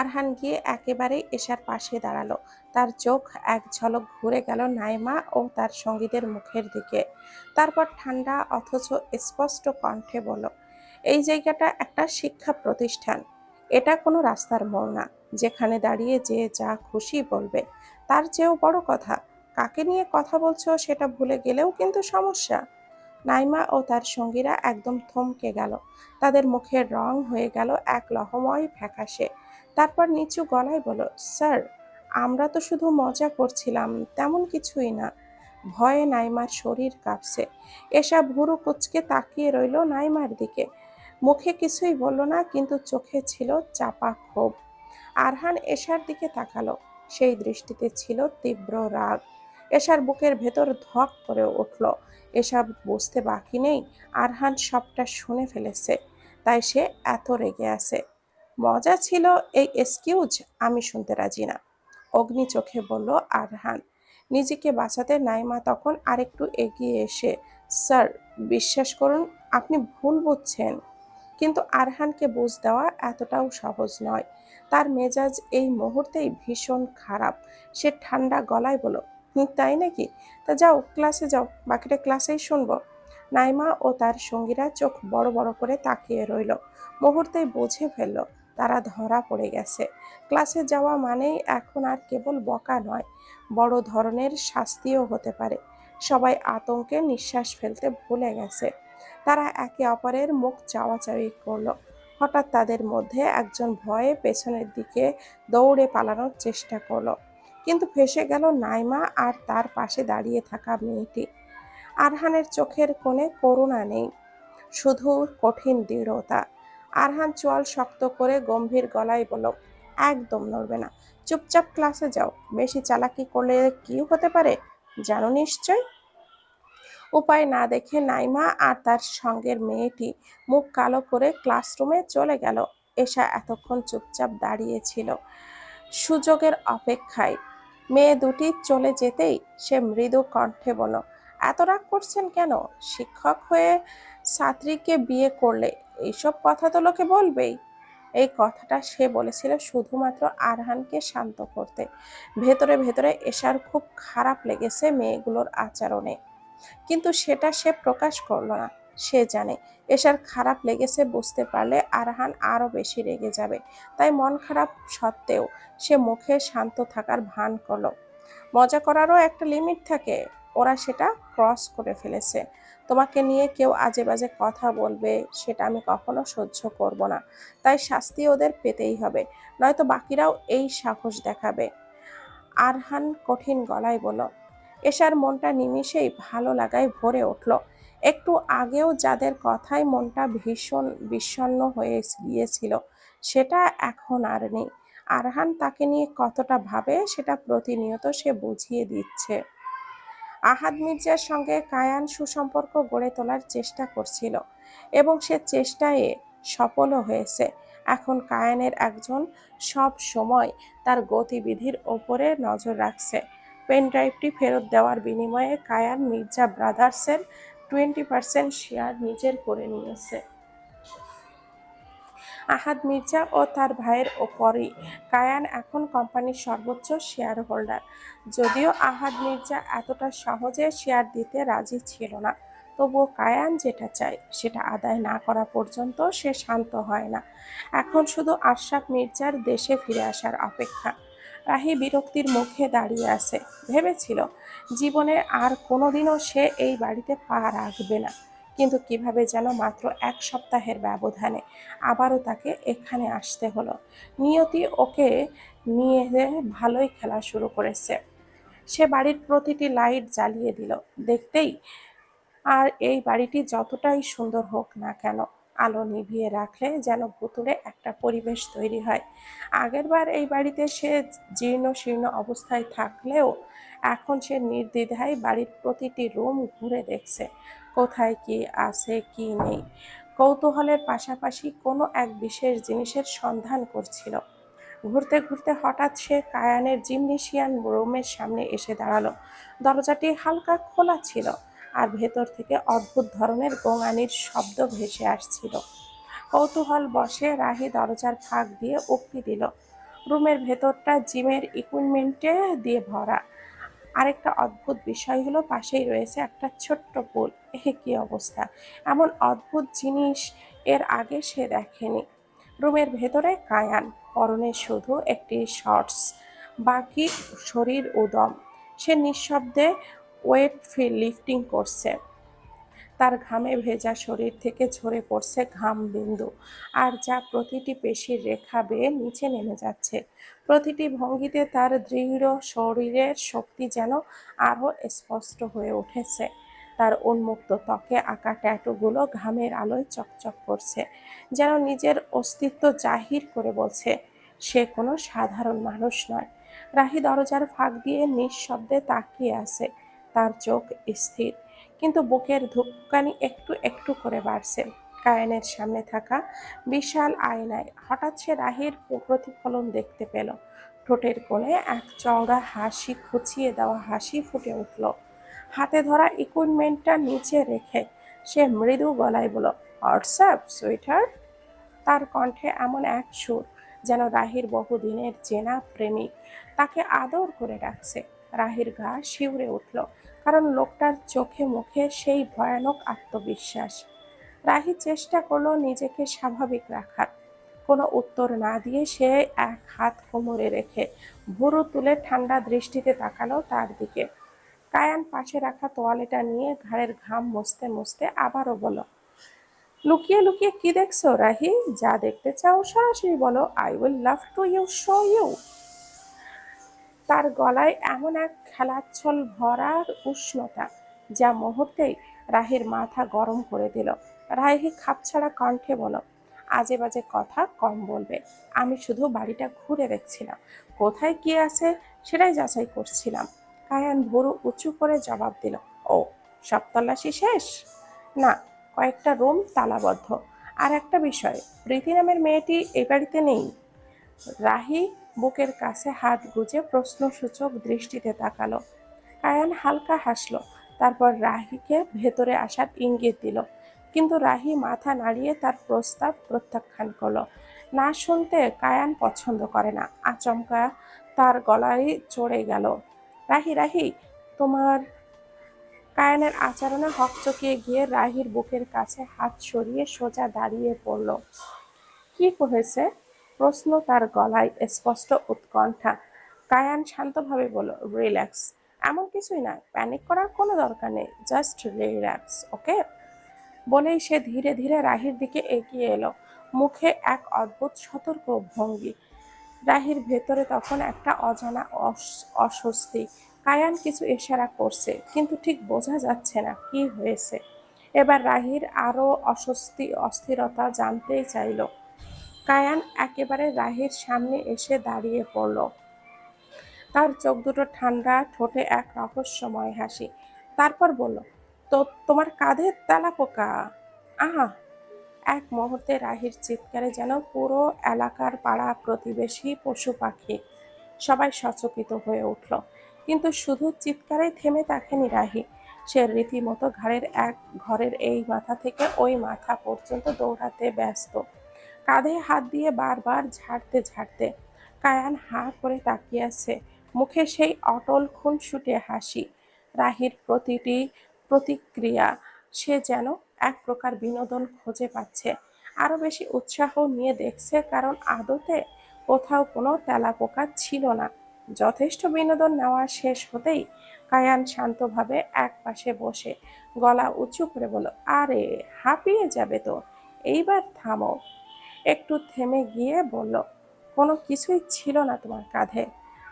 আরহান গিয়ে একেবারে এশার পাশে দাঁড়াল। তার চোখ এক ঝলক ঘুরে গেল নাইমা ও তার সঙ্গীদের মুখের দিকে। তারপর ঠান্ডা অথচ স্পষ্ট কণ্ঠে বলল, এই জায়গাটা একটা শিক্ষা প্রতিষ্ঠান। এটা কোনো রাস্তার মোড় না। যেখানে দাঁড়িয়ে যে যা খুশি বলবে। তার চেয়েও বড় কথা, কাকে নিয়ে কথা বলছো সেটা ভুলে গেলেও কিন্তু সমস্যা। নাইমা ও তার সঙ্গীরা একদম থমকে গেল। তাদের মুখের রং হয়ে গেল এক লহময় ফ্যাকাশে। তারপর নিচু গলায় বলল, স্যার, আমরা তো শুধু মজা করছিলাম, তেমন কিছুই না। ভয়ে নাইমার শরীর কাঁপছে। এসা ভুরু কুচকে তাকিয়ে রইল নাইমার দিকে। মুখে কিছুই বলল না, কিন্তু চোখে ছিল চাপা ক্ষোভ। আরহান এশার দিকে তাকালো। সেই দৃষ্টিতে ছিল তীব্র রাগ। এশার বুকের ভেতর ধক করে উঠল। এসব বুঝতে বাকি নেই। আরহান সবটা শুনে ফেলেছে। তাই সে এত রেগে আছে। মজা ছিল এই এক্সকিউজ আমি শুনতে রাজি না। অগ্নি চোখে বলল আরহান নিজেকে বাঁচাতে নাইমা তখন আরেকটু এগিয়ে এসে স্যার বিশ্বাস করুন আপনি ভুল বুঝছেন। কিন্তু আরহানকে বুঝ দেওয়া এতটাও সহজ নয়। তার মেজাজ এই মুহূর্তেই ভীষণ খারাপ। সে ঠান্ডা গলায় "হুম, তাই নাকি? তা যাও ক্লাসে যাও বাকিটা ক্লাসেই শুনব। নাইমা ও তার সঙ্গীরা চোখ বড় বড় করে তাকিয়ে রইল মুহূর্তেই বুঝে ফেলল তারা ধরা পড়ে গেছে। ক্লাসে যাওয়া মানেই এখন আর কেবল বকা নয়, বড় ধরনের শাস্তিও হতে পারে। সবাই আতঙ্কে নিঃশ্বাস ফেলতে ভুলে গেছে। তারা একে অপরের মুখ চাওয়াচাওয়ি করল। হঠাৎ তাদের মধ্যে একজন ভয়ে পেছনের দিকে দৌড়ে পালানোর চেষ্টা করল। কিন্তু ফেসে গেল নাইমা আর তার পাশে দাঁড়িয়ে থাকা মেয়েটি। আরহানের চোখের কোণে করুণা নেই, শুধু কঠিন দৃঢ়তা। আরহান চোয়াল শক্ত করে গম্ভীর গলায় বলল, একদম নড়বে না। চুপচাপ ক্লাসে যাও। বেশি চালাকি করলে কি হতে পারে? জানো নিশ্চয়? উপায় না দেখে নাইমা আর তার সঙ্গের মেয়েটি মুখ কালো করে ক্লাসরুমে চলে গেল। এশা এতক্ষণ চুপচাপ দাঁড়িয়েছিল সুযোগের অপেক্ষায় মেয়ে দুটি চলে যেতেই সে মৃদু কণ্ঠে বলল, এত রাগ করছেন কেন? শিক্ষক হয়ে ছাত্রীকে বিয়ে করলে এইসব কথা তো লোকে বলবেই। এই কথাটা সে বলেছিল শুধুমাত্র আরহানকে শান্ত করতে। ভেতরে ভেতরে এশার খুব খারাপ লেগেছে মেয়েগুলোর আচরণে। কিন্তু সেটা সে প্রকাশ করল না, সে জানে। এশার খারাপ লেগেছে বুঝতে পারলে আরহান আরও বেশি রেগে যাবে। তাই মন খারাপ সত্ত্বেও সে মুখে শান্ত থাকার ভান করল। মজা করারও একটা লিমিট থাকে, ওরা সেটা ক্রস করে ফেলেছে। তোমাকে নিয়ে কেউ আজে বাজে কথা বলবে, সেটা আমি কখনো সহ্য করব না। তাই শাস্তি ওদের পেতেই হবে। নয়তো বাকিরাও এই সাহস দেখাবে। আরহান কঠিন গলায় বলল, এশার মনটা নিমিষেই ভালো লাগায় ভরে উঠল। একটু আগেও যাদের কথায় মনটা ভীষণ বিষণ্ণ হয়ে গিয়েছিল, সেটা এখন আর নেই। আরহান তাকে নিয়ে কতটা ভাবে, সেটা প্রতিনিয়ত সে বুঝিয়ে দিচ্ছে। আহাদ মির্জার সঙ্গে কায়ান সুসম্পর্ক গড়ে তোলার চেষ্টা করছিল এবং সে চেষ্টায় সফলও হয়েছে। এখন কায়ানের একজন সব সময় তার গতিবিধির ওপরে নজর রাখছে। পেনড্রাইভটি ফেরত দেওয়ার বিনিময়ে কায়ান মির্জা ব্রাদার্সের টোয়েন্টি পার্সেন্ট শেয়ার নিজের করে নিয়েছে। আহাদ মির্জা ও তার ভাইয়ের ওপরই। কায়ান এখন কোম্পানির সর্বোচ্চ শেয়ার হোল্ডার যদিও আহাদ মির্জা এতটা সহজে শেয়ার দিতে রাজি ছিল না, তবুও কায়ান যেটা চায়, সেটা আদায় না করা পর্যন্ত সে শান্ত হয় না। এখন শুধু আশরাফ মির্জার দেশে ফিরে আসার অপেক্ষা। রাহি বিরক্তির মুখে দাঁড়িয়ে আছে। ভেবেছিল, জীবনে আর কোনোদিনও সে এই বাড়িতে পা রাখবে না। কিন্তু কীভাবে যেন মাত্র এক সপ্তাহের ব্যবধানে আবারও তাকে এখানে আসতে হলো। নিয়তি ওকে নিয়ে ভালোই খেলা শুরু করেছে। সে বাড়ির প্রতিটি লাইট জ্বালিয়ে দিল। দেখতেই আর এই বাড়িটি যতটাই সুন্দর হোক না কেন, আলো নিভিয়ে রাখলে যেন ভুতুড়ে একটা পরিবেশ তৈরি হয়। আগেরবার এই বাড়িতে সে জীর্ণ শীর্ণ অবস্থায় থাকলেও এখন সে নির্দ্বিধায় বাড়ির প্রতিটি রুম ঘুরে দেখছে। কোথায় কি আছে, কি নেই। কৌতূহলের পাশাপাশি কোনো এক বিশেষ জিনিসের সন্ধান করছিল। ঘুরতে ঘুরতে হঠাৎ সে কায়ানের জিমনেশিয়ান রুমের সামনে এসে দাঁড়াল। দরজাটি হালকা খোলা ছিল আর ভেতর থেকে অদ্ভুত ধরনের গোঙানির শব্দ ভেসে আসছিল। কৌতূহল বসে রাহি দরজার ফাঁক দিয়ে উক্তি দিল, রুমের ভেতরটা জিমের ইকুইপমেন্টে দিয়ে ভরা। আরেকটা অদ্ভুত বিষয় হলো, পাশেই রয়েছে একটা ছোট্ট পুল। এ কি অবস্থা? এমন অদ্ভুত জিনিস এর আগে সে দেখেনি। রুমের ভেতরে কায়ান, পরনে শুধু একটি শর্টস, বাকি শরীর উদম। সে নিঃশব্দে ওয়েট ফিল লিফটিং করছে। তার ঘামে ভেজা শরীর থেকে ঝরে পড়ছে ঘাম বিন্দু। আর যা প্রতিটি পেশির রেখা বেয়ে নিচে নেমে যাচ্ছে। প্রতিটি ভঙ্গিতে তার দৃঢ় শরীরের শক্তি যেন আরও স্পষ্ট হয়ে উঠেছে। তার উন্মুক্ত ত্বকে আঁকা ট্যাটুগুলো ঘামের আলোয় চকচক করছে, যেন নিজের অস্তিত্ব জাহির করে বলছে, সে কোনো সাধারণ মানুষ নয়। রাহি দরজার ফাঁক দিয়ে নিঃশব্দে তাকিয়ে আছে। তার চোখ স্থির। কিন্তু বুকের ধুপকানি একটু একটু করে বাড়ছে। কায়নের সামনে থাকা বিশাল আয়নায় হঠাৎ সে রাহির প্রতিফলন দেখতে পেল। ঠোঁটের কোণে এক চওড়া হাসি খুঁচিয়ে দেওয়া হাসি ফুটে উঠল। হাতে ধরা ইকুইপমেন্টটা নিচে রেখে সে মৃদু গলায় বলল হোয়াটসঅ্যাপ সুইটার তার কণ্ঠে এমন এক সুর যেন রাহির বহুদিনের চেনা প্রেমিক তাকে আদর করে ডাকছে। রাহির গা শিউরে উঠল। কারণ লোকটার চোখে মুখে সেই ভয়ানক আত্মবিশ্বাস। রাহি চেষ্টা করল নিজেকে স্বাভাবিক রাখার। কোনো উত্তর না দিয়ে সে এক হাত কোমরে রেখে ভুরু তুলে ঠান্ডা দৃষ্টিতে তাকালো তার দিকে। কায়ান পাশে রাখা তোয়ালেটা নিয়ে ঘাড়ের ঘাম মুছতে মুছতে আবারও বলো লুকিয়ে লুকিয়ে কি দেখছ রাহি? যা দেখতে চাও সরাসরি বলো I will love to you show you তার গলায় এমন এক খেলাচ্ছল ভরার উষ্ণতা যা মুহূর্তেই রাহির মাথা গরম করে দিল। রাহি খাপছাড়া কণ্ঠে বলো আজে বাজে কথা কম বলবে। আমি শুধু বাড়িটা ঘুরে দেখছিলাম। কোথায় কি আছে সেটাই যাচাই করছিলাম। কায়ান ভুরু উঁচু করে জবাব দিল, ও, সব তল্লাশি শেষ? না, কয়েকটা রুম তালাবদ্ধ। আর একটা বিষয়, প্রীতি নামের মেয়েটি এ বাড়িতে নেই? রাহি বুকের কাছে হাত গুজে প্রশ্নসূচক দৃষ্টিতে তাকালো। আয়ান হালকা হাসলো, তারপর রাহিকে ভেতরে আসার ইঙ্গিত দিল। কিন্তু রাহি মাথা নাড়িয়ে তার প্রস্তাব প্রত্যাখ্যান করল। না শুনতে কায়ান পছন্দ করে না, আচমকা তার গলায় চড়ে গেল। রাহি রাহি, তোমার কায়ানের আচরণে হকচকিয়ে গিয়ে রাহির বুকের কাছে হাত সরিয়ে সোজা দাঁড়িয়ে পড়ল। কি হয়েছে? প্রশ্ন তার গলায় স্পষ্ট উৎকণ্ঠা। কায়ান শান্তভাবে বলল, রিল্যাক্স। এমন কিছুই না। প্যানিক করার কোনো দরকার নেই। Just relax, okay? বলেই সে ধীরে ধীরে রাহির দিকে এগিয়ে এলো। মুখে এক অদ্ভুত সতর্ক ভঙ্গি। রাহির ভেতরে তখন একটা অজানা অস- অস্বস্তি। কায়ান কিছু ইশারা করছে, কিন্তু ঠিক বোঝা যাচ্ছে না কি হয়েছে। এবার রাহির আরও অস্বস্তি, অস্থিরতা জানতেই চাইলো। কায়ান একেবারে রাহির সামনে এসে দাঁড়িয়ে পড়ল। তার চোখ দুটো ঠান্ডা, ঠোঁটে এক রহস্যময় হাসি। তারপর বলল, তো, তোমার কাঁধে তেলা পোকা? আহা! এক মুহূর্তে রাহির চিৎকারে যেন পুরো এলাকার পাড়া প্রতিবেশী পশু পাখি সবাই সচকিত হয়ে উঠল। কিন্তু শুধু চিৎকারেই থেমে থাকেনি রাহি। সে রীতিমতো ঘাড়ের এক ঘরের এই মাথা থেকে ওই মাথা পর্যন্ত দৌড়াতে ব্যস্ত। কাঁধে হাত দিয়ে বারবার ঝাড়তে ঝাড়তে কায়ান হাঁ করে তাকিয়ে আছে। মুখে সেই অটল খুন খুনসুটে হাসি, রাহির প্রতিটি প্রতিক্রিয়া, সে যেন এক প্রকার বিনোদন খুঁজে পাচ্ছে। আরও বেশি উৎসাহ নিয়ে দেখছে কারণ আদতে কোথাও কোনো তেলাপোকা ছিল না। যথেষ্ট বিনোদন নেওয়া শেষ হতেই কায়ান শান্তভাবে এক পাশে বসে গলা উঁচু করে বলল, আরে, হাঁপিয়ে যাবে তো। এইবার থামো। একটু থেমে গিয়ে বলল, কোনো কিছুই ছিল না তোমার কাঁধে।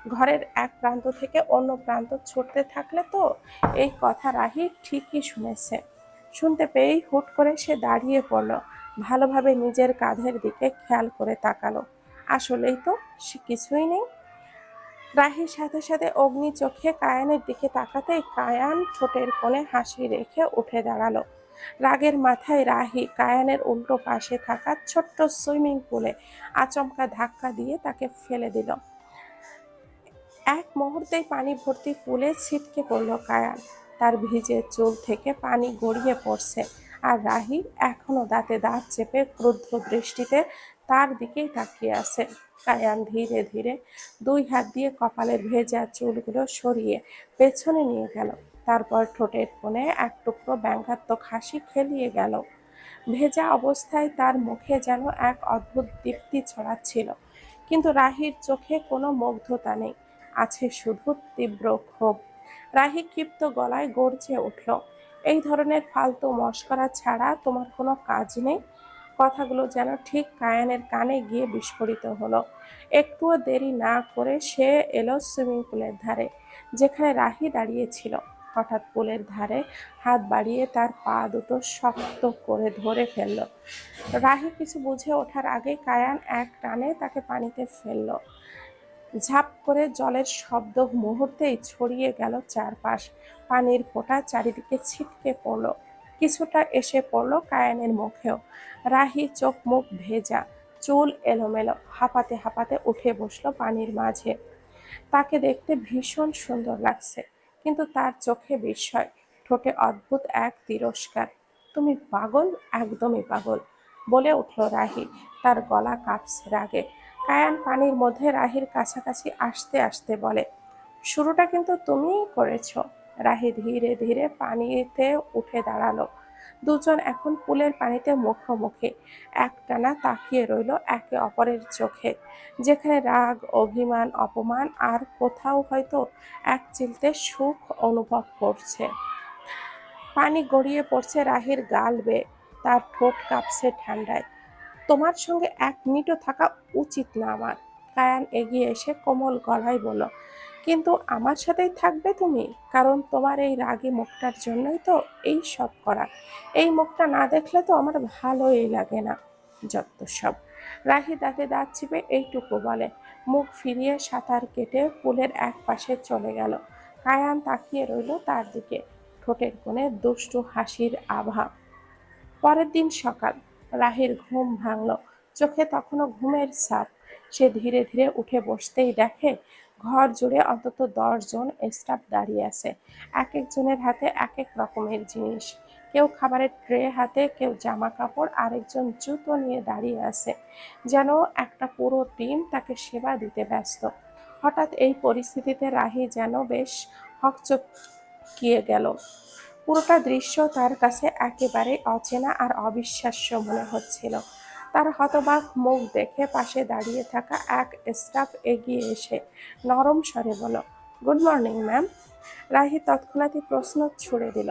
ঘরের এক প্রান্ত থেকে অন্য প্রান্ত ছুটতে থাকলে তো এই কথা রাহি ঠিকই শুনেছে। শুনতে পেয়েই হুট করে সে দাঁড়িয়ে পড়ল, ভালোভাবে নিজের কাঁধের দিকে খেয়াল করে তাকালো। আসলেই তো সে কিছুই নেই। রাহির সাথে সাথে অগ্নি চোখে কায়ানের দিকে তাকাতেই কায়ান ঠোঁটের কোণে হাসি রেখে উঠে দাঁড়াল। রাগের মাথায় রাহি কায়ানের উল্টো পাশে থাকা ছোট্ট সুইমিং পুলে আচমকা ধাক্কা দিয়ে তাকে ফেলে দিল। এক মুহূর্তেই পানি ভর্তি পুলে ছিটকে পড়ল কায়ান। তার ভিজে চুল থেকে পানি গড়িয়ে পড়ছে আর রাহি এখনও দাঁতে দাঁত চেপে ক্রুদ্ধ দৃষ্টিতে তার দিকেই তাকিয়ে আছে। কায়ান ধীরে ধীরে দুই হাত দিয়ে কপালের ভেজা চুলগুলো সরিয়ে পেছনে নিয়ে গেল। তারপর ঠোঁটের কোণে এক টুকরো ব্যঙ্গাত্মক হাসি খেলিয়ে গেল। ভেজা অবস্থায় তার মুখে যেন এক অদ্ভুত দীপ্তি ছড়াচ্ছিল। কিন্তু রাহির চোখে কোনো মুগ্ধতা নেই, আছে শুধু তীব্র ক্ষোভ। রাহি ক্ষিপ্ত গলায় গর্জে উঠল, এই ধরনের ফালতু মস্করা ছাড়া তোমার কোনো কাজ নেই? কথাগুলো যেন ঠিক কায়ানের কানে গিয়ে বিস্ফোরিত হলো। একটুও দেরি না করে সে এলো সুইমিং পুলের ধারে, যেখানে রাহি দাঁড়িয়েছিল হঠাৎ পুলের ধারে হাত বাড়িয়ে তার পা দুটো শক্ত করে ধরে ফেলল। রাহি কিছু বুঝে ওঠার আগে কায়ান এক টানে তাকে পানিতে ফেলল। ঝাপ করে জলের শব্দ মুহূর্তেই ছড়িয়ে গেল চারপাশ। পানির ফোঁটা চারিদিকে ছিটকে পড়ল। কিছুটা এসে পড়ল কায়ানের মুখেও। রাহি চোখ মুখ ভেজা, চুল এলোমেলো, হাঁপাতে হাঁপাতে উঠে বসল পানির মাঝে। তাকে দেখতে ভীষণ সুন্দর লাগছে। কিন্তু তার চোখে বিস্ময়। ঠোঁটে অদ্ভুত এক তিরস্কার। তুমি পাগল? একদমই পাগল। বলে উঠল রাহি। তার গলা কাঁপছে রাগে। কায়ান পানির মধ্যে রাহির কাছাকাছি আসতে আসতে বলে, শুরুটা কিন্তু তুমিই করেছ। রাহি ধীরে ধীরে পানিতে উঠে দাঁড়াল। দুজন এখন পুলের পানিতে মুখোমুখি। একটানা তাকিয়ে রইল একে অপরের চোখে। যেখানে রাগ, অভিমান, অপমান আর কোথাও হয়তো এক চিলতে সুখ অনুভব করছে। পানি গড়িয়ে পড়ছে রাহির গাল বেয়ে। তার ঠোঁট কাঁপছে ঠান্ডায়। তোমার সঙ্গে এক মিনিটও থাকা উচিত না আমার। কায়ান এগিয়ে এসে কোমল গলায় বলল কিন্তু আমার সাথেই থাকবে তুমি, কারণ তোমার এই রাগী মুখটার জন্যই তো এই সব করা। এই মুখটা না দেখলে তো আমার ভালোই লাগে না, যত সব। রাহি দাঁতে দাঁত চিপে এইটুকু বলে। মুখ ফিরিয়ে সাঁতার কেটে পুলের এক পাশে চলে গেল। কায়ান তাকিয়ে রইল তার দিকে। ঠোঁটের কোণে দুষ্টু হাসির আভা। পরের দিন সকাল। রাহির ঘুম ভাঙল। চোখে তখনও ঘুমের ছাপ। সে ধীরে ধীরে উঠে বসতেই দেখে ঘর জুড়ে অন্তত দশজন স্টাফ দাঁড়িয়ে আছে। এক একজনের হাতে এক এক রকমের জিনিস। কেউ খাবারের ট্রে হাতে, কেউ জামা কাপড় আরেকজন জুতো নিয়ে দাঁড়িয়ে আছে। যেন একটা পুরো টিম তাকে সেবা দিতে ব্যস্ত। হঠাৎ এই পরিস্থিতিতে রাহি যেন বেশ হকচকিয়ে গেল। পুরোটা দৃশ্য তার কাছে একেবারে অচেনা আর অবিশ্বাস্য মনে হচ্ছিল। তার হতবাক মুখ দেখে পাশে দাঁড়িয়ে থাকা এক স্টাফ এগিয়ে এসে নরম স্বরে বলল, গুড মর্নিং, ম্যাম। রাহি তৎক্ষণাৎই প্রশ্ন ছুড়ে দিল,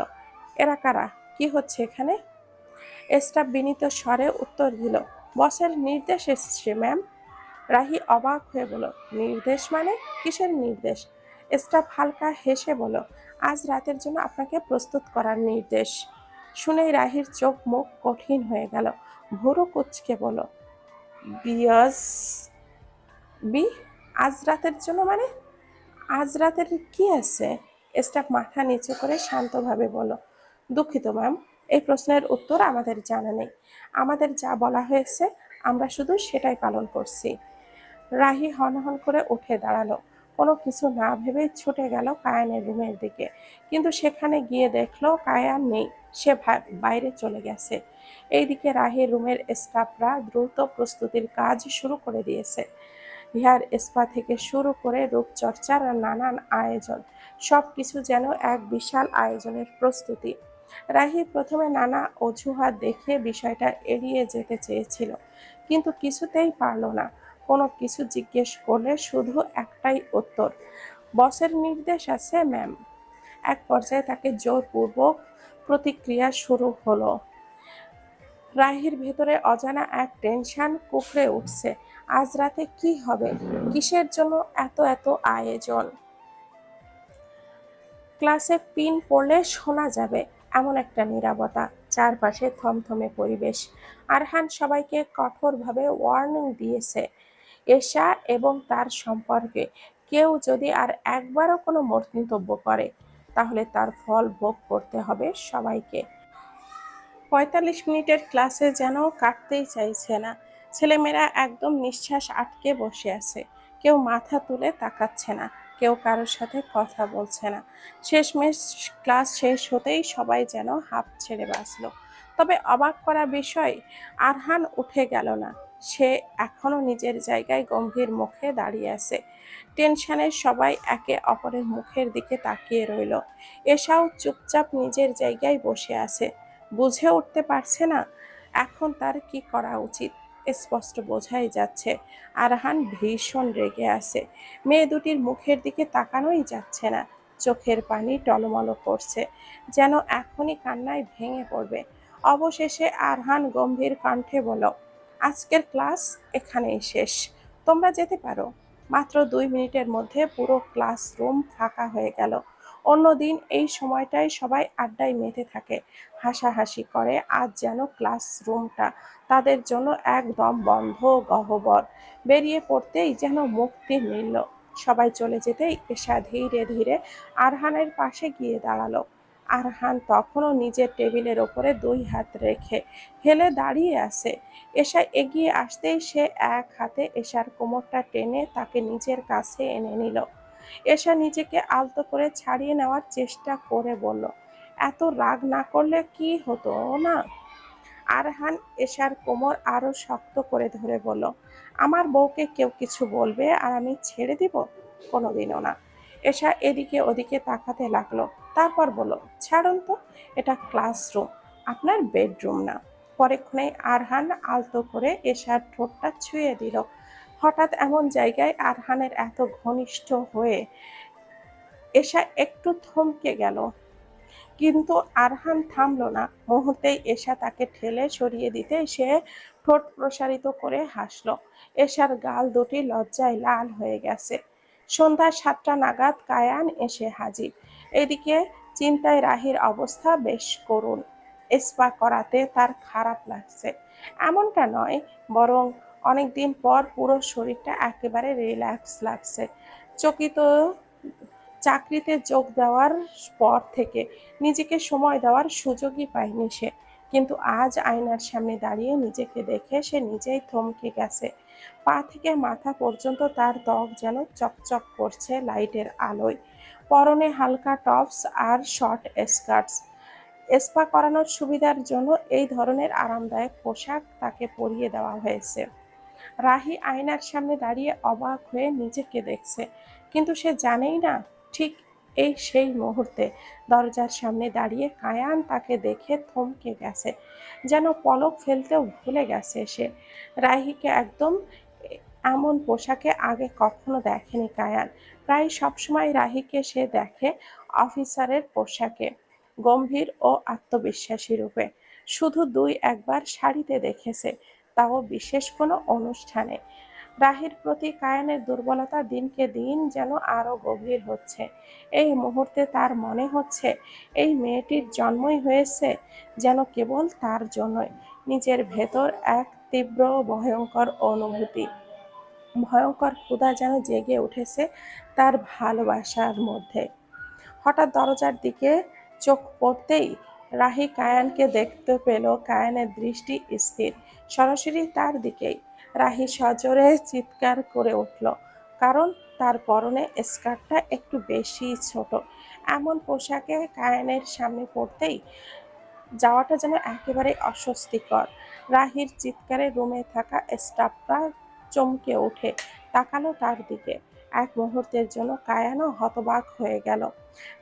এরা কারা? কি হচ্ছে এখানে? স্টাফ বিনীত স্বরে উত্তর দিল, বসের নির্দেশ এসছে, ম্যাম। রাহি অবাক হয়ে বলল, নির্দেশ মানে? কিসের নির্দেশ? স্টাফ হালকা হেসে বলল, আজ রাতের জন্য আপনাকে প্রস্তুত করার নির্দেশ। শুনেই রাহির চোখ মুখ কঠিন হয়ে গেল ভোরও কুচকে বলো। বিয়স, বি, আজ রাতের জন্য মানে? আজ রাতের কি আছে? স্টাফ মাথা নিচু করে শান্তভাবে বলো। দুঃখিত, ম্যাম, এই প্রশ্নের উত্তর আমাদের জানা নেই। আমাদের যা বলা হয়েছে, আমরা শুধু সেটাই পালন করছি। রাহি হনহন করে উঠে দাঁড়াল। কোনো কিছু না ভেবে ছুটে গেল কায়ানের রুমের দিকে। কিন্তু সেখানে গিয়ে দেখল কায়ান নেই, সে বাইরে চলে গেছে। এইদিকে রাহের রুমের স্টাফরা দ্রুত প্রস্তুতির কাজ শুরু করে দিয়েছে। হেয়ার স্পা থেকে শুরু করে রূপচর্চার নানান আয়োজন সব কিছু যেন এক বিশাল আয়োজনের প্রস্তুতি। রাহি প্রথমে নানা অজুহাত দেখে বিষয়টা এড়িয়ে যেতে চেয়েছিল, কিন্তু কিছুতেই পারল না। কোনো কিছু জিজ্ঞেস করলে শুধু একটাই উত্তর। বসের নির্দেশ আছে ম্যাম এক পর্যায়ে তাকে জোরপূর্বক প্রতিক্রিয়া শুরু হলো। রাহির ভেতরে অজানা এক টেনশন কুকড়ে উঠছে, আজ রাতে কি হবে? কিসের জন্য এত এত আয়োজন? ক্লাসে পিন পড়লে শোনা যাবে এমন একটা নীরবতা চারপাশে থমথমে পরিবেশ। আরহান সবাইকে কঠোরভাবে ওয়ার্নিং দিয়েছে এশা এবং তার সম্পর্কে কেউ যদি আর একবারও কোনো মন্তব্য করে, তাহলে তার ফল ভোগ করতে হবে সবাইকে। পঁয়তাল্লিশ মিনিটের ক্লাসে যেন কাটতেই চাইছে না। ছেলেমেয়েরা একদম নিঃশ্বাস আটকে বসে আছে। কেউ মাথা তুলে তাকাচ্ছে না, কেউ কারোর সাথে কথা বলছে না। শেষমেশ ক্লাস শেষ হতেই সবাই যেন হাঁপ ছেড়ে বাঁচল। তবে অবাক করা বিষয়, আরহান উঠে গেল না। সে এখনও নিজের জায়গায় গম্ভীর মুখে দাঁড়িয়ে আছে। টেনশনে সবাই একে অপরের মুখের দিকে তাকিয়ে রইল। এসাও চুপচাপ নিজের জায়গায় বসে আছে। বুঝে উঠতে পারছে না, এখন তার কি করা উচিত, স্পষ্ট বোঝাই যাচ্ছে। আরহান ভীষণ রেগে আছে। মেয়ে দুটির মুখের দিকে তাকানোই যাচ্ছে না। চোখের পানি টলমলো করছে, যেন এখনই কান্নায় ভেঙে পড়বে। অবশেষে আরহান গম্ভীর কণ্ঠে বলল আজকের ক্লাস এখানেই শেষ। তোমরা যেতে পারো। মাত্র দুই মিনিটের মধ্যে পুরো ক্লাসরুম ফাঁকা হয়ে গেল। অন্যদিন এই সময়টায় সবাই আড্ডায় মেতে থাকে। হাসাহাসি করে আজ যেন ক্লাসরুমটা তাদের জন্য একদম বন্ধ গহ্বর। বেরিয়ে পড়তেই যেন মুক্তি মিলল। সবাই চলে যেতেই এশা ধীরে ধীরে আরহানের পাশে গিয়ে দাঁড়াল। আরহান তখনও নিজের টেবিলের ওপরে দুই হাত রেখে হেলে দাঁড়িয়ে আছে। এশা এগিয়ে আসতেই সে এক হাতে এশার কোমরটা টেনে তাকে নিজের কাছে এনে নিল। এশা নিজেকে আলতো করে ছাড়িয়ে নেওয়ার চেষ্টা করে বলল, এত রাগ না করলে কি হতো না? আরহান এশার কোমর আরও শক্ত করে ধরে বলল, আমার বউকে কেউ কিছু বলবে আর আমি ছেড়ে দিব? কোনোদিনও না। এশা এদিকে ওদিকে তাকাতে লাগল, তারপর বলল ছাড়ুন তো, এটা ক্লাসরুম, আপনার বেডরুম না। পরেক্ষণে আরহান আলতো করে এশার ঠোঁটটা ছুঁয়ে দিল। হঠাৎ এমন জায়গায় আরহানের এত ঘনিষ্ঠ হয়ে এশা একটু থমকে গেল। কিন্তু আরহান থামল না। মুহূর্তেই এশা তাকে ঠেলে সরিয়ে দিতে সে ঠোঁট প্রসারিত করে হাসল। এশার গাল দুটি লজ্জায় লাল হয়ে গেছে। সন্ধ্যা সাতটা নাগাদ কায়ান এসে হাজির। এদিকে চিন্তায় রাহির অবস্থা বেশ করুণ। স্পা করাতে তার খারাপ লাগছে। এমনটা নয়, বরং অনেকদিন পর পুরো শরীরটা একেবারে রিল্যাক্স লাগছে। চকিত চাকরিতে যোগ দেওয়ার পর থেকে নিজেকে সময় দেওয়ার সুযোগই পায়নি সে। কিন্তু আজ আয়নার সামনে দাঁড়িয়ে নিজেকে দেখে সে নিজেই থমকে গেছে। পা থেকে মাথা পর্যন্ত তার ত্বক যেন চকচক করছে লাইটের আলোয়। পরনে হালকা টপস আর শর্ট স্কার্টস। স্পা করানোর সুবিধার জন্য এই ধরনের আরামদায়ক পোশাক তাকে পরিয়ে দেওয়া হয়েছে। রাহি আয়নার সামনে দাঁড়িয়ে অবাক হয়ে নিজেকে দেখছে, কিন্তু সে জানেই না ঠিক এই সেই মুহূর্তে দরজার সামনে দাঁড়িয়ে কায়ান তাকে দেখে থমকে গেছে, যেন পলক ফেলতেও ভুলে গেছে সে। রাহিকে একদম এমন পোশাকে আগে কখনো দেখেনি কায়ান প্রায় সবসময় রাহিকে সে দেখে অফিসারের পোশাকে, গম্ভীর ও আত্মবিশ্বাসী রূপে। শুধু দুই একবার শাড়িতে দেখেছে, তাও বিশেষ কোনো অনুষ্ঠানে। রাহির প্রতি কায়ানের দুর্বলতা দিনকে দিন যেন আরও গভীর হচ্ছে। এই মুহূর্তে তার মনে হচ্ছে, এই মেয়েটির জন্মই হয়েছে যেন কেবল তার জন্যই। নিজের ভেতর এক তীব্র ভয়ঙ্কর অনুভূতি। ভয়ঙ্কর ক্ষুধা যেন জেগে উঠেছে তার ভালোবাসার মধ্যে। হঠাৎ দরজার দিকে চোখ পড়তেই রাহি কায়ানকে দেখতে পেল। কায়ানের দৃষ্টি স্থির। সরাসরি তার দিকেই রাহি সজোরে চিৎকার করে উঠল, কারণ তার পরনে স্কার্টটা একটু বেশি ছোট। এমন পোশাকে কায়ানের সামনে পড়তেই যাওয়াটা যেন একেবারে অস্বস্তিকর। রাহির চিৎকারে রুমে থাকা স্টাফরা চমকে ওঠে। তাকালো তার দিকে। এক মুহূর্তের জন্য কায়ানও হতবাক হয়ে গেল।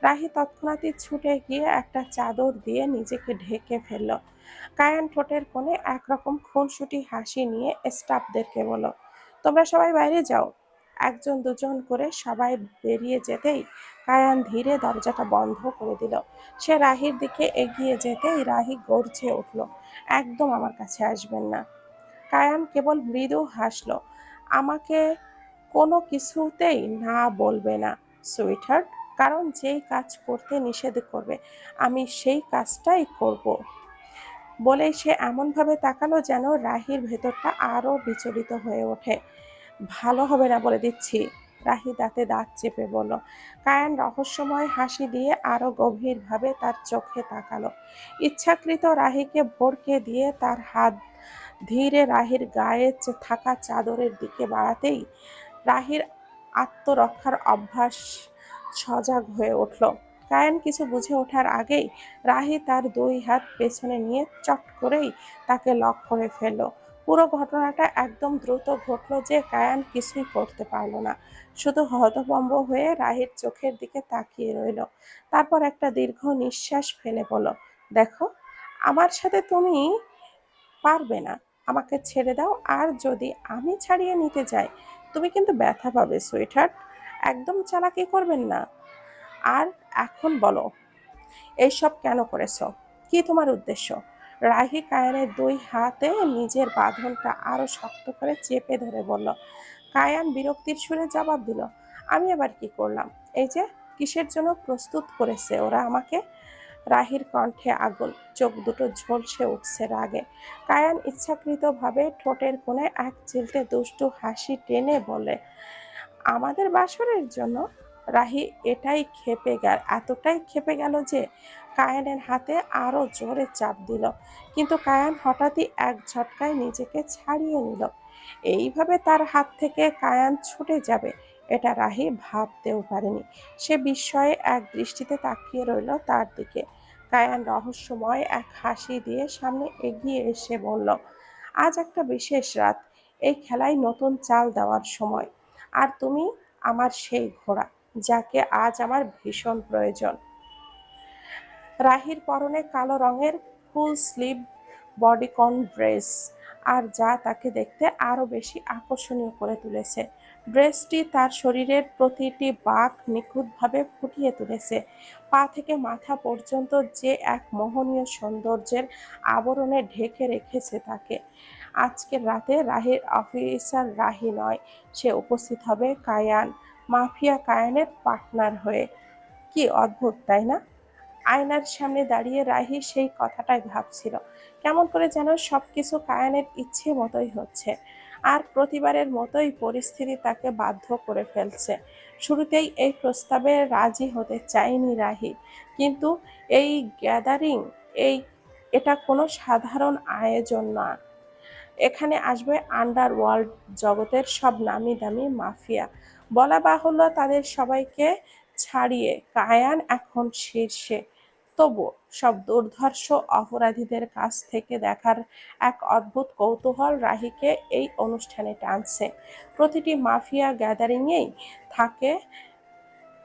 রাহি তৎক্ষণাৎই ছুটে গিয়ে একটা চাদর দিয়ে নিজেকে ঢেকে ফেলল। কায়ান ঠোঁটের কোণে একরকম খুনসুটি হাসি নিয়ে স্টাফদেরকে বলল, তোমরা সবাই বাইরে যাও একজন দুজন করে সবাই বেরিয়ে যেতেই কায়ান ধীরে দরজাটা বন্ধ করে দিল। সে রাহির দিকে এগিয়ে যেতেই রাহি গর্জে উঠল, একদম আমার কাছে আসবেন না। কায়ান কেবল মৃদু হাসল। আমাকে কোনো কিছুতেই না বলবে না, সুইটহার্ট, কারণ যেই কাজ করতে নিষেধ করবে, আমি সেই কাজটাই করব। বলেই সে এমনভাবে তাকালো যেন রাহির ভেতরটা আরও বিচলিত হয়ে ওঠে। ভালো হবে না বলে দিচ্ছি, রাহি দাঁতে দাঁত চেপে বলল। কায়ান রহস্যময় হাসি দিয়ে আরও গভীরভাবে তার চোখে তাকালো। ইচ্ছাকৃত রাহিকে ভরকে দিয়ে তার হাত ধীরে রাহির গায়ে থাকা চাদরের দিকে বাড়াতেই রাহির আত্মরক্ষার অভ্যাস সজাগ হয়ে উঠল। কায়ান কিছু বুঝে ওঠার আগেই রাহি তার দুই হাত পেছনে নিয়ে চট করেই তাকে লক করে ফেলল। পুরো ঘটনাটা একদম দ্রুত ঘটলো যে কায়ান কিছুই করতে পারল না। শুধু হতভম্ব হয়ে রাহির চোখের দিকে তাকিয়ে রইল। তারপর একটা দীর্ঘ নিঃশ্বাস ফেলে বলল, দেখো, আমার সাথে তুমি পারবে না। আমাকে ছেড়ে দাও। আর যদি আমি ছাড়িয়ে নিতে যাই, তুমি কিন্তু ব্যথা পাবে সুইটহার্ট একদম চালাকি করবেন না। আর এখন বলো, এইসব কেন করেছ? কি তোমার উদ্দেশ্য? রাহি কায়ানের দুই হাতে নিজের বাঁধনটা আরও শক্ত করে চেপে ধরে বলল, কায়ান বিরক্তির সুরে জবাব দিল, আমি আবার কি করলাম? এই যে, কিসের জন্য প্রস্তুত করেছে ওরা আমাকে? রাহির কণ্ঠে আগুন, চোখ দুটো ঝলসে উঠছে রাগে। কায়ান ইচ্ছাকৃতভাবে ঠোঁটের কোণে এক চিলতে দুষ্টু হাসি টেনে বলে, আমাদের বাসরের জন্য? রাহি, এটাই খেপে গেল, এতটাই খেপে গেল যে? কায়ানের হাতে আরও জোরে চাপ দিল, কিন্তু কায়ান হঠাৎই এক ঝটকায় নিজেকে ছাড়িয়ে নিল। এইভাবে তার হাত থেকে কায়ান ছুটে যাবে, এটা রাহি ভাবতেও পারেনি। সে বিস্ময়ে এক দৃষ্টিতে তাকিয়ে রইল তার দিকে। কায়ান রহস্যময় এক হাসি দিয়ে সামনে এগিয়ে এসে বলল, আজ একটা বিশেষ রাত। এই খেলায় নতুন চাল দেওয়ার সময়। আর তুমি আমার সেই ঘোড়া, যাকে আজ আমার ভীষণ প্রয়োজন। রাহির পরনে কালো রঙের ফুল স্লিভ বডিকন ড্রেস, আর যা তাকে দেখতে আরও বেশি আকর্ষণীয় করে তুলেছে। ড্রেসটি তার শরীরের প্রতিটি বাঁক নিখুঁতভাবে ফুটিয়ে তুলেছে। পা থেকে মাথা পর্যন্ত যে এক মোহনীয় সৌন্দর্যের আবরণে ঢেকে রেখেছে তাকে। আজকের রাতে রাহির অফিসার রাহি নয়, সে উপস্থিত হবে কায়ান, মাফিয়া কায়ানের পার্টনার হয়ে। কি অদ্ভুত, তাই না? আয়নার সামনে দাঁড়িয়ে রাহি সেই কথাটাই ভাবছিল। কেমন করে যেন সবকিছু কায়ানের ইচ্ছে মতোই হচ্ছে। আর প্রতিবারের মতোই পরিস্থিতি তাকে বাধ্য করে ফেলছে। শুরুতেই এই প্রস্তাবে রাজি হতে চায়নি রাহি, কিন্তু এই গ্যাদারিং, এই, এটা কোনো সাধারণ আয়োজন না। এখানে আসবে আন্ডারওয়ার্ল্ড জগতের সব নামি দামি মাফিয়া। বলা বাহুল্য তাদের সবাইকে ছাড়িয়ে কায়ান এখন শীর্ষে। তবু সব দুর্ধর্ষ অপরাধীদের কাছ থেকে দেখার এক অদ্ভুত কৌতূহল রাহিকে এই অনুষ্ঠানে টানছে। প্রতিটি মাফিয়া গ্যাদারিংয়েই থাকে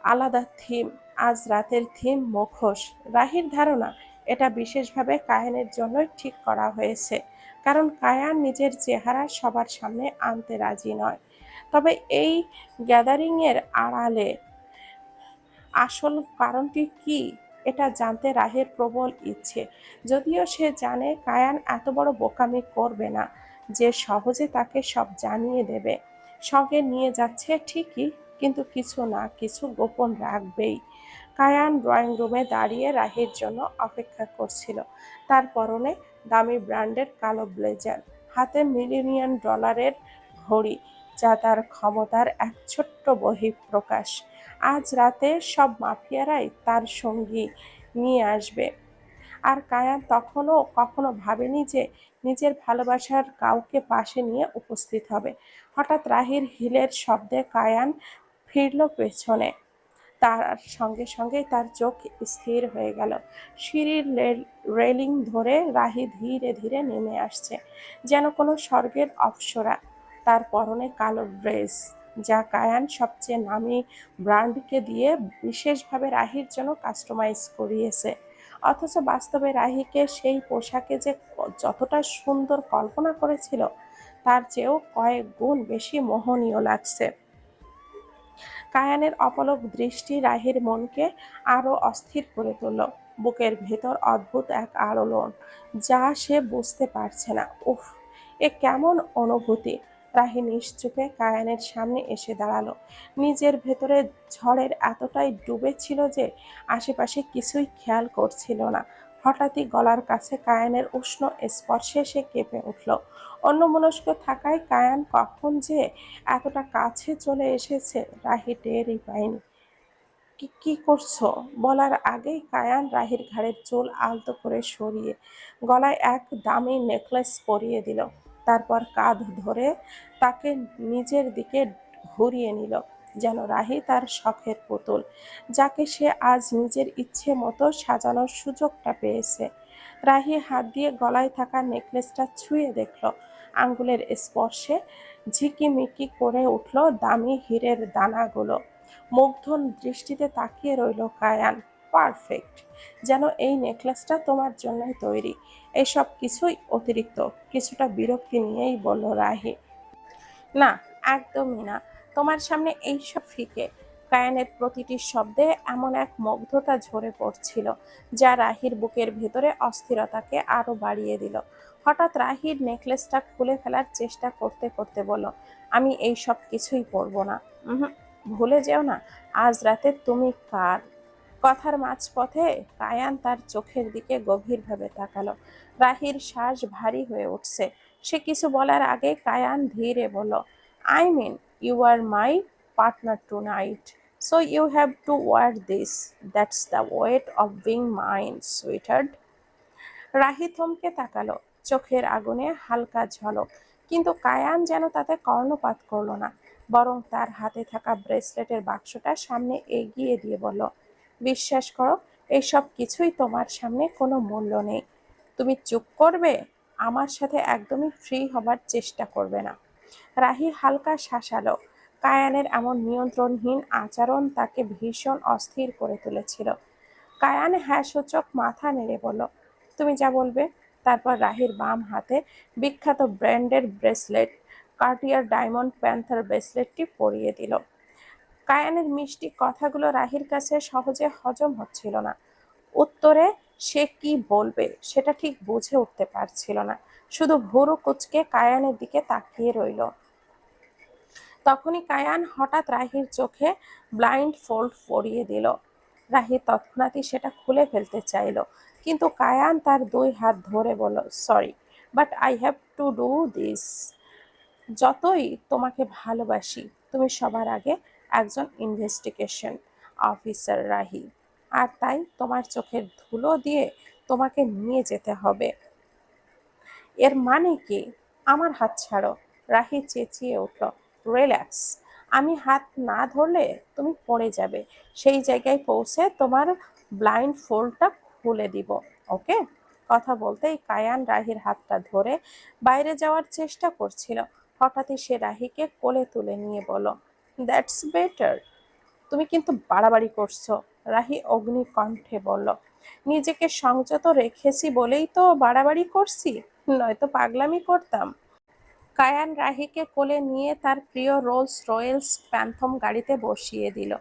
আলাদা থিম, আজ রাতের থিম মুখোশ। রাহির ধারণা, এটা বিশেষভাবে কায়ানের জন্যই ঠিক করা হয়েছে, কারণ কায়ান নিজের চেহারা সবার সামনে আনতে রাজি নয়। তবে এই গ্যাদারিংয়ের আড়ালে আসল কারণটি কি? এটা জানতে রাহের প্রবল ইচ্ছে। যদিও সে জানে কায়ান এত বড় বোকামি করবে না, যে সহজে তাকে সব জানিয়ে দেবে। সঙ্গে নিয়ে যাচ্ছে ঠিকই, কিন্তু কিছু না কিছু গোপন রাখবেই। কায়ান ড্রয়িং রুমে দাঁড়িয়ে রাহির জন্য অপেক্ষা করছিল। তার পরনে দামি ব্র্যান্ডের কালো ব্লেজার, হাতে মিলিয়ন ডলারের ঘড়ি, যা তার ক্ষমতার এক ছোট্ট বহিঃপ্রকাশ। আজ রাতে সব মাফিয়ারাই তার সঙ্গী নিয়ে আসবে। আর কায়ান তখনও কখনো ভাবেনি যে নিজের ভালোবাসার কাউকে পাশে নিয়ে উপস্থিত হবে। হঠাৎ রাহির হিলের শব্দে কায়ান ফিরল পেছনে। তার সঙ্গে সঙ্গে তার চোখ স্থির হয়ে গেল। সিঁড়ির রেলিং ধরে রাহি ধীরে ধীরে নেমে আসছে, যেন কোনো স্বর্গের অপ্সরা। তার পরনে কালো ড্রেস। যা কায়ান সবচেয়ে নামি ব্র্যান্ডকে দিয়ে বিশেষভাবে রাহির জন্য কাস্টমাইজ করিয়েছে। অথচ বাস্তবে রাহিকে সেই পোশাকে যে যতটা সুন্দর কল্পনা করেছিল, তার চেয়েও কয়েক গুণ বেশি মোহনীয় লাগছে। কায়ানের অপলক দৃষ্টি রাহির মনকে আরও অস্থির করে তুলল। বুকের ভেতর অদ্ভুত এক আলোড়ন, যা সে বুঝতে পারছে না। উফ, এ কেমন অনুভূতি! রাহি নিশ্চুপে কায়ানের সামনে এসে দাঁড়াল। নিজের ভেতরে ঝড়ের এতটাই ডুবে ছিল যে আশেপাশে কিছুই খেয়াল করছিল না। হঠাৎই গলার কাছে কায়ানের উষ্ণ স্পর্শে সে কেঁপে উঠল। অন্যমনস্ক থাকায় কায়ান কখন যে এতটা কাছে চলে এসেছে রাহি টেরই পায়নি। কি কি করছ? বলার আগেই কায়ান রাহির ঘাড়ের চুল আলতো করে সরিয়ে গলায় এক দামি নেকলেস পরিয়ে দিল। তারপর কাঁধ ধরে তাকে নিজের দিকে ঘুরিয়ে নিল, যেন রাহি তার শখের পুতুল, যাকে সে আজ নিজের ইচ্ছে মতো সাজানোর সুযোগটা পেয়েছে। রাহি হাত দিয়ে গলায় থাকা নেকলেসটা ছুঁয়ে দেখল, আঙ্গুলের স্পর্শে ঝিকিমিকি করে উঠল দামি হীরের দানাগুলো। মুগ্ধ দৃষ্টিতে তাকিয়ে রইল কায়ান। পারফেক্ট, যেন এই নেকলেসটা তোমার জন্যই তৈরি। এসব কিছুই অতিরিক্ত, কিছুটা বিরক্তি নিয়েই বলল রাহি। না, একদমই না। তোমার সামনে এইসব ফিকে। কায়ানের প্রতিটি শব্দে এমন এক মুগ্ধতা ঝরে পড়ছিল, যা রাহির বুকের ভেতরে অস্থিরতাকে আরও বাড়িয়ে দিল। হঠাৎ রাহির নেকলেসটা খুলে ফেলার চেষ্টা করতে করতে বলল, আমি এই সব কিছুই পরবো না। ভুলে যেও না, আজ রাতে তুমি কার? কথার মাঝপথে কায়ান তার চোখের দিকে গভীরভাবে তাকালো। রাহির শ্বাস ভারী হয়ে উঠছে। সে কিছু বলার আগে কায়ান ধীরে বলল I mean you are my partner tonight so you have to wear this that's the weight of being mind sweetheart Rahi থমকে তাকালো, চোখের আগুনে হালকা ঝলক, কিন্তু কায়ান যেন তাতে কর্ণপাত করল না, বরং তার হাতে থাকা ব্রেসলেটের বাক্সটা সামনে এগিয়ে দিয়ে বলল বিশ্বাস করো এইসব কিছুই তোমার সামনে কোনো মূল্য নেই। তুমি চুপ করবে? আমার সাথে একদমই ফ্রি হবার চেষ্টা করবে না। রাহি হালকা শাসালো। কায়ানের এমন নিয়ন্ত্রণহীন আচরণ তাকে ভীষণ অস্থির করে তুলেছিল। কায়ান হ্যাঁ সূচক মাথা নেড়ে বলল, তুমি যা বলবে? তারপর রাহির বাম হাতে বিখ্যাত ব্র্যান্ডের ব্রেসলেট, কার্টিয়ার ডায়মন্ড প্যান্থার ব্রেসলেটটি পরিয়ে দিল। কায়ানের মিষ্টি কথাগুলো রাহির কাছে সহজে হজম হচ্ছিল না। উত্তরে, সে কি বলবে? সেটা ঠিক বুঝে উঠতে পারছিল না। শুধু ভুরু কুচকে কায়ানের দিকে তাকিয়ে রইল। তখনই কায়ান হঠাৎ রাহির চোখে ব্লাইন্ড ফোল্ড পরিয়ে দিল। রাহি তৎক্ষণাৎই সেটা খুলে ফেলতে চাইল। কিন্তু কায়ান তার দুই হাত ধরে বলল, sorry, but I have to do this. যতই তোমাকে ভালোবাসি, তুমি সবার আগে একজন ইনভেস্টিগেশন অফিসার রাহি। আর তাই তোমার চোখের ধুলো দিয়ে তোমাকে নিয়ে যেতে হবে। এর মানে কি? আমার হাত ছাড়ো। রাহি চেঁচিয়ে উঠল রিল্যাক্স আমি হাত না ধরলে তুমি পড়ে যাবে। সেই জায়গায় পৌঁছে তোমার ব্লাইন্ড ফোল্ডটা খুলে দিব, ওকে? কথা বলতেই কায়ান রাহির হাতটা ধরে বাইরে যাওয়ার চেষ্টা করছিল। হঠাৎই সে রাহিকে কোলে তুলে নিয়ে বলল দ্যাটস বেটার। তুমি কিন্তু বাড়াবাড়ি করছ। রাহি অগ্নি কণ্ঠে বলল, নিজেকে সংযত রেখেছি বলেই তো বাড়াবাড়ি করছি, নয়তো পাগলামি করতাম। কায়ান রাহিকে কোলে নিয়ে তার প্রিয় রোলস রয়েলস প্যান্থম গাড়িতে বসিয়ে দিল।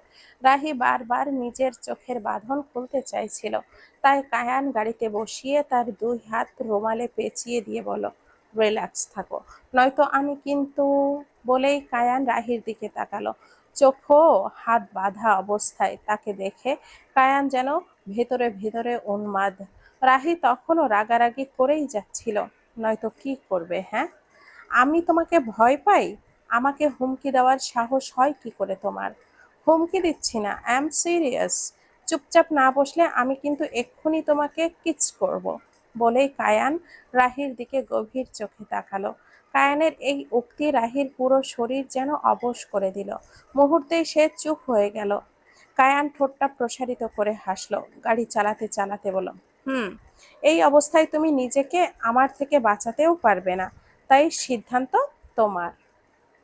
রাহি বারবার নিজের চোখের বাঁধন খুলতে চাইছিল। তাই কায়ান গাড়িতে বসিয়ে তার দুই হাত রোমালে পেঁচিয়ে দিয়ে বলো রিল্যাক্স থাকো। নয়তো আমি কিন্তু বলেই কায়ান রাহির দিকে তাকালো। চোখও হাত বাঁধা অবস্থায় তাকে দেখে কায়ান যেন ভেতরে ভেতরে উন্মাদ। রাহি তখনও রাগারাগি করেই যাচ্ছিল। নয়তো কি করবে হ্যাঁ? আমি তোমাকে ভয় পাই? আমাকে হুমকি দেওয়ার সাহস হয় কি করে তোমার? হুমকি দিচ্ছি না আই এম সিরিয়াস চুপচাপ না বসলে আমি কিন্তু এক্ষুনি তোমাকে কিচ করব। বলেই কায়ান রাহির দিকে গভীর চোখে তাকালো। কায়ানের এই উক্তি রাহির পুরো শরীর যেন অবশ করে দিল। মুহূর্তেই সে চুপ হয়ে গেল। কায়ান ঠোঁটটা প্রসারিত করে হাসলো, গাড়ি চালাতে চালাতে বলল, হুম, এই অবস্থায় তুমি নিজেকে আমার থেকে বাঁচাতেও পারবে না। তাই সিদ্ধান্ত তোমার।